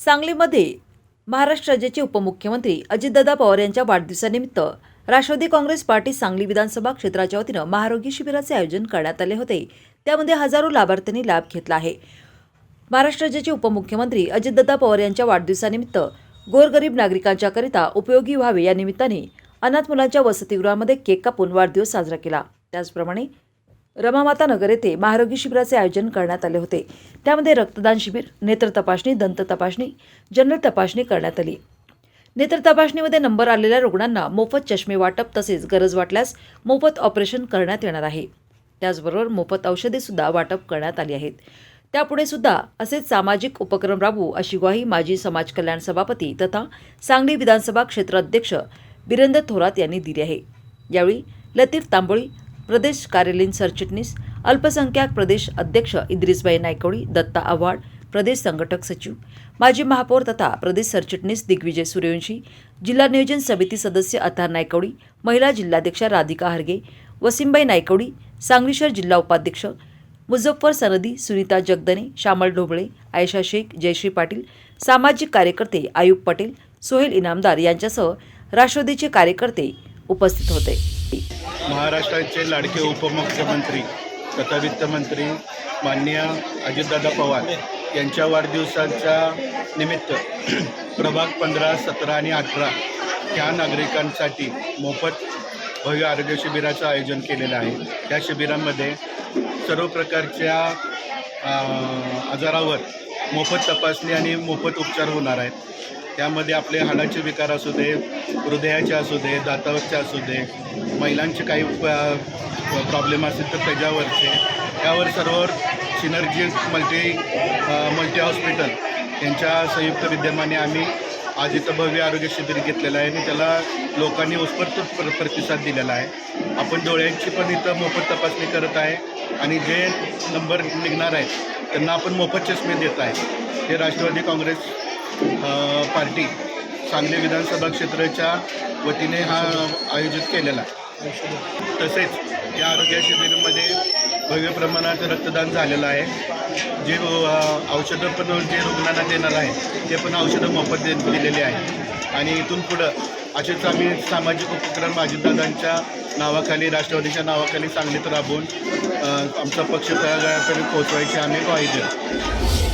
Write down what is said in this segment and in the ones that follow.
सांगलीमध्ये महाराष्ट्र राज्याचे उपमुख्यमंत्री अजितदादा पवार यांच्या वाढदिवसानिमित्त राष्ट्रवादी काँग्रेस पार्टी सांगली विधानसभा क्षेत्राच्या वतीनं महारोगी शिबिराचे आयोजन करण्यात आले होते. त्यामध्ये हजारो लाभार्थ्यांनी लाभ घेतला आहे. महाराष्ट्र राज्याचे उपमुख्यमंत्री अजितदादा पवार यांच्या वाढदिवसानिमित्त गोरगरीब नागरिकांच्याकरिता उपयोगी व्हावे या निमित्ताने अनाथ मुलांच्या वसतिगृहामध्ये केक कापून वाढदिवस साजरा केला. त्याचप्रमाणे रमामाता नगर येथे महारोगी शिबिराचे आयोजन करण्यात आले होते. त्यामध्ये रक्तदान शिबिर नेत्र तपासणी दंत तपासणी जनरल तपासणी करण्यात आली. नेत्र तपासणीमध्ये नंबर आलेल्या रुग्णांना मोफत चष्मे वाटप तसेच गरज वाटल्यास मोफत ऑपरेशन करण्यात येणार आहे. त्याचबरोबर मोफत औषधेसुद्धा वाटप करण्यात आली आहेत. त्यापुढे सुद्धा असेच सामाजिक उपक्रम राबवू अशी ग्वाही माजी समाज कल्याण सभापती तथा सांगली विधानसभा क्षेत्र अध्यक्ष बिरेंद्र थोरात यांनी दिली आहे. यावेळी लतीफ तांबोळी प्रदेश कार्यालयीन सरचिटणीस अल्पसंख्याक प्रदेश अध्यक्ष इद्रिसबाई नायकवडी दत्ता आव्हाड प्रदेश संघटक सचिव माजी महापौर तथा प्रदेश सरचिटणीस दिग्विजय सूर्यवंशी जिल्हा नियोजन समिती सदस्य अथार नायकवडी महिला जिल्हाध्यक्षा राधिका हरगे वसिमबाई नायकवडी सांगली शहर जिल्हा उपाध्यक्ष मुझफ्फर सनदी सुनीता जगदने श्यामल ढोबळे आयशा शेख जयश्री पाटील सामाजिक कार्यकर्ते आयुब पटेल सोहेल इनामदार यांच्यासह राष्ट्रवादीचे कार्यकर्ते उपस्थित होते. महाराष्ट्राचे लाडके उपमुख्यमंत्री तथा वित्तमंत्री माननीय अजितदादा पवार यांच्या वाढदिवसाच्या निमित्त प्रभाग पंधरा सतरा आणि अठरा ह्या नागरिकांसाठी मोफत भव्य आरोग्य शिबिराचं आयोजन केलेलं आहे. त्या शिबिरामध्ये सर्व प्रकारच्या आजारावर मोफत तपासणी आणि मोफत उपचार होणार आहेत. त्यामध्ये आपले हाडाचे विकार असू दे हृदयाचे असू दे दातावरचे असू दे महिलांचे काही प्रॉब्लेम असतील तर त्याच्यावरचे. त्यावर सर्व सिनर्जी मल्टी मल्टी हॉस्पिटल यांच्या संयुक्त विद्यमाने आम्ही आज इथं भव्य आरोग्य शिबिर घेतलेलं आहे आणि त्याला लोकांनी उत्स्फूर्त प्र प्रतिसाद दिलेला आहे. आपण डोळ्यांची पण इथं मोफत तपासणी करत आहे आणि जे नंबर निघणार आहेत त्यांना आपण मोफत चष्मे देत आहे. हे राष्ट्रवादी काँग्रेस पार्टी सांगली विधानसभा क्षेत्राच्या वतीने हा आयोजित केलेला तसेच या आरोग्य शिबिरामध्ये भव्य प्रमाणात रक्तदान झालेलं आहे. जे औषधं पण जे रुग्णांना देणार आहे ते पण औषधं मोफत दे दिलेली आहे. आणि इथून पुढं असेच आम्ही सामाजिक उपक्रम अजितदादांच्या नावाखाली राष्ट्रवादीच्या नावाखाली सांगलीत राबवून आमचा पक्ष तळागाळापर्यंत पोहोचवायची आम्ही ग्वाही देऊ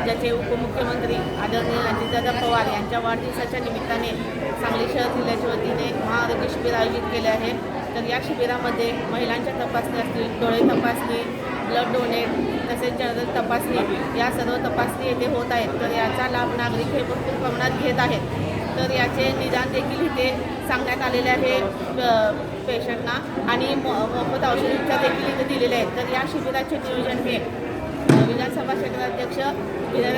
राज्याचे उपमुख्यमंत्री आदरणीय अजितदादा पवार यांच्या वाढदिवसाच्या निमित्ताने सांगली शहर जिल्ह्याच्या वतीने महाआरोग्य शिबिर आयोजित केले आहे. तर या शिबिरामध्ये महिलांच्या तपासणी असतील डोळे तपासणी ब्लड डोनेट तसेच जनरल तपासणी या सर्व तपासणी येथे होत आहेत. तर याचा लाभ नागरिक हे भरपूर प्रमाणात घेत आहेत. तर याचे निदान देखील इथे सांगण्यात आलेले आहे पेशंटना. आणि मोफत औषधोपचार देखील इथे दिलेले आहेत. तर या शिबिराचे नियोजन हे विधानसभा क्षेत्राध्यक्ष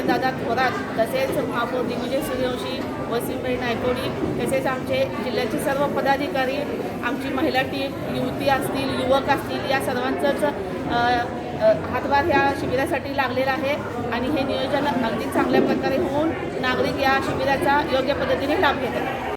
दादा थोरात तसेच महापौर दिग्विजय सूर्यवंशी वसीमबाई नायकोडी तसेच आमचे जिल्ह्याचे सर्व पदाधिकारी आमची महिला टीम युवती असतील युवक असतील या सर्वांचंच हातभार ह्या शिबिरासाठी लागलेला आहे आणि हे नियोजन अगदी चांगल्या प्रकारे होऊन नागरिक या शिबिराचा योग्य पद्धतीने लाभ घेतात.